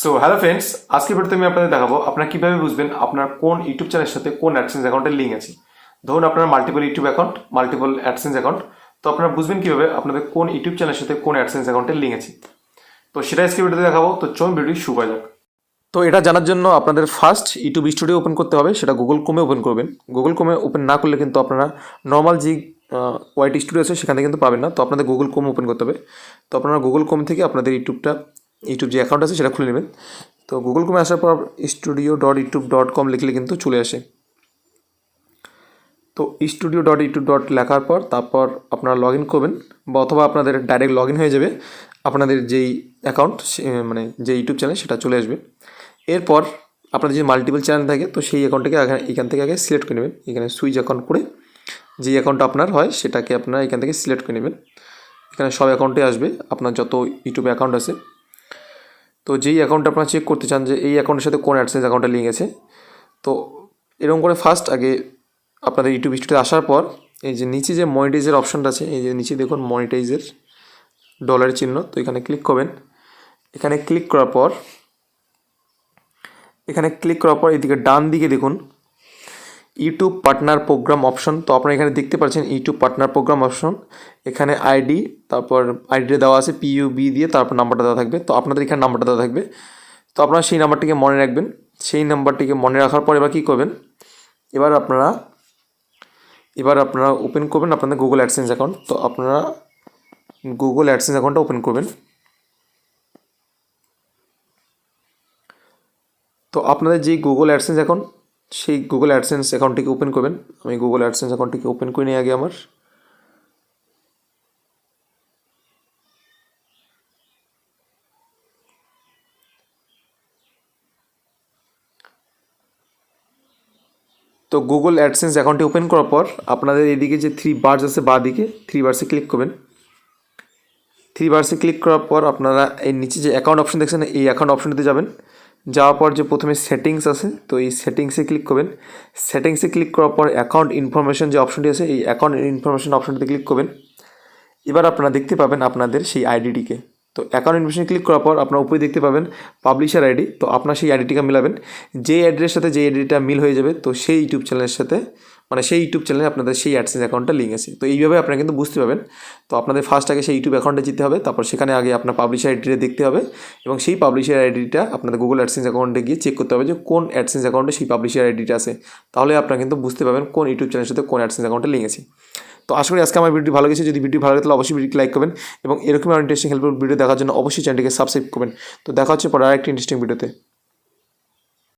So hello friends আজকে ভিডিওতে আমি আপনাদের দেখাবো আপনারা কীভাবে বুঝবেন আপনার কোন ইউটিউব চ্যানেলের সাথে কোন অ্যাডসেন্স অ্যাকাউন্টের লিঙ্ক আছে। ধরুন আপনার multiple YouTube account multiple AdSense account তো আপনারা বুঝবেন কীভাবে আপনাদের কোন ইউটিউব চ্যানেলের সাথে কোন অ্যাডসেন্স অ্যাকাউন্টের লিঙ্ক আছে। তো সেটা আজকে ভিডিওতে দেখাবো, তো চলুন ভিডিও শুরু করা যাক। তো এটা জানার জন্য আপনাদের ফার্স্ট ইউটিউব স্টুডিও ওপেন করতে হবে, সেটা গুগল ক্রোমে ওপেন করবেন। গুগল ক্রোমে ওপেন না করলে কিন্তু আপনারা নর্মাল যে ওয়াইট স্টুডিও আছে, সেখানে কিন্তু পাবেন না। তো আপনাদের গুগল ক্রোম ওপেন করতে হবে। তো আপনারা গুগল ক্রোম থেকে আপনাদের ইউটিউবটা ইউটিউব যে অ্যাকাউন্ট আছে সেটা খুলে নেবেন। তো গুগল ক্রোমে আসার পর studio dot YouTube dot com লিখলে কিন্তু চলে আসে। তো স্টুডিও ডট ইউটিউব ডট লেখার পর তারপর আপনারা লগ ইন করবেন বা অথবা আপনাদের ডাইরেক্ট লগ ইন হয়ে যাবে। আপনাদের যেই অ্যাকাউন্ট মানে যে ইউটিউব চ্যানেল সেটা চলে আসবে। এরপর আপনাদের যে মাল্টিপল চ্যানেল থাকে, তো সেই অ্যাকাউন্টটাকে এখান থেকে আগে সিলেক্ট করে নেবেন। এখানে সুইচ অ্যাকাউন্ট করে যে অ্যাকাউন্টটা আপনার হয়, সেটাকে আপনারা এখান থেকে সিলেক্ট করে নেবেন। এখানে সব অ্যাকাউন্টে আসবে। আপনার যত ইউটিউব অ্যাকাউন্ট আছে তো যেই অ্যাকাউন্টটা আপনারা চেক করতে চান যে এই অ্যাকাউন্টের সাথে কোন অ্যাডসেন্স অ্যাকাউন্টে লিঙ্ক আছে, তো এরকম করে ফার্স্ট আগে আপনাদের ইউটিউব স্টুডিওতে আসার পর, এই যে নিচে যে মনিটাইজের অপশানটা আছে, এই যে নিচে দেখুন মনিটাইজের ডলার চিহ্ন, তো এখানে ক্লিক করবেন। এখানে ক্লিক করার পর, এখানে ক্লিক করার পর এদিকে ডান দিকে দেখুন ইউটিউব পার্টনার প্রোগ্রাম অপশন। তো আপনারা এখানে দেখতে পাচ্ছেন ইউটিউব পার্টনার প্রোগ্রাম অপশন। এখানে আইডি, তারপর আইডিটা দেওয়া আছে পিইউবি দিয়ে, তারপর নাম্বারটা দেওয়া থাকবে। তো আপনাদের এখানে নাম্বারটা দেওয়া থাকবে। তো আপনারা সেই নাম্বারটিকে মনে রাখবেন। সেই নাম্বারটিকে মনে রাখার পর এবার কী করবেন? এবার আপনারা এবার আপনারা ওপেন করবেন আপনাদের গুগল অ্যাডসেন্স অ্যাকাউন্ট তো আপনারা গুগল অ্যাডসেন্স অ্যাকাউন্টটা ওপেন করবেন। তো আপনাদের যেই গুগল অ্যাডসেন্স অ্যাকাউন্ট সেই গুগল অ্যাডসেন্স অ্যাকাউন্টটিকে ওপেন করবেন। আমি গুগল অ্যাডসেন্স অ্যাকাউন্টটিকে ওপেন করে নিই আগে আমার। তো গুগল অ্যাডসেন্স অ্যাকাউন্টটি ওপেন করার পর আপনাদের এদিকে যে থ্রি বার্স আছে বা দিকে থ্রি বার্সে ক্লিক করবেন। থ্রি বার্সে ক্লিক করার পর আপনারা এই নিচে যে অ্যাকাউন্ট অপশন দেখছেন, এই অ্যাকাউন্ট অপশনটিতে যাবেন। যাওয়ার পর যে প্রথমে সেটিংস আছে, তো এই সেটিংসে ক্লিক করবেন। সেটিংসে ক্লিক করার পর অ্যাকাউন্ট ইনফরমেশন যে অপশনটি আছে, এই অ্যাকাউন্ট ইনফরমেশন অপশনটিতে ক্লিক করবেন। এবার আপনারা দেখতে পাবেন আপনাদের সেই আইডিটিকে তো অ্যাকাউন্ট ইনফরমেশান ক্লিক করার পর আপনার উপরে দেখতে পাবেন পাবলিশার আইডি তো আপনার সেই আইডিটিকে মিলাবেন। যে অ্যাড্রেসের সাথে যে আইডিটা মিল হয়ে যাবে, তো সেই ইউটিউব চ্যানেলের সাথে মানে সেই ইউটিউব চ্যানেলে আপনাদের সেই অ্যাডসেন্স অ্যাকাউন্টটা লিঙ্ক আছে। তো এইভাবে আপনারা কিন্তু বুঝতে পারবেন। তো আপনাদের ফার্স্ট আগে সেই ইউটিউব অ্যাকাউন্টে যেতে হবে, তারপর সেখানে আগে আপনার পাবলিশার আইডিটা দেখতে হবে এবং সেই পাবলিশার আইডিটা আপনাদের গুগল অ্যাডসেন্স অ্যাকাউন্টে গিয়ে চেক করতে হবে যে কোন অ্যাডসেন্স অ্যাকাউন্টে সেই পাবলিশার আইডিটা আছে। তাহলে আপনারা কিন্তু বুঝতে পারবেন কোন ইউটিউব চ্যানেলের সাথে কোন অ্যাডসেন্স অ্যাকাউন্টে লিঙ্ক আছে। তো আশা করি আজকে আমার ভিডিও ভালো গেছে যদি ভিডিও ভালো লাগে, তাহলে অবশ্যই ভিডিওটি লাইক করবেন এবং এরকম ইন্টারেস্টিং হেল্পফুল ভিডিও দেখার জন্য অবশ্যই চ্যানেলটিকে সাবস্ক্রাইব করবেন। তো দেখা হচ্ছে পরে আরেকটি ইন্টারেস্টিং ভিডিওতে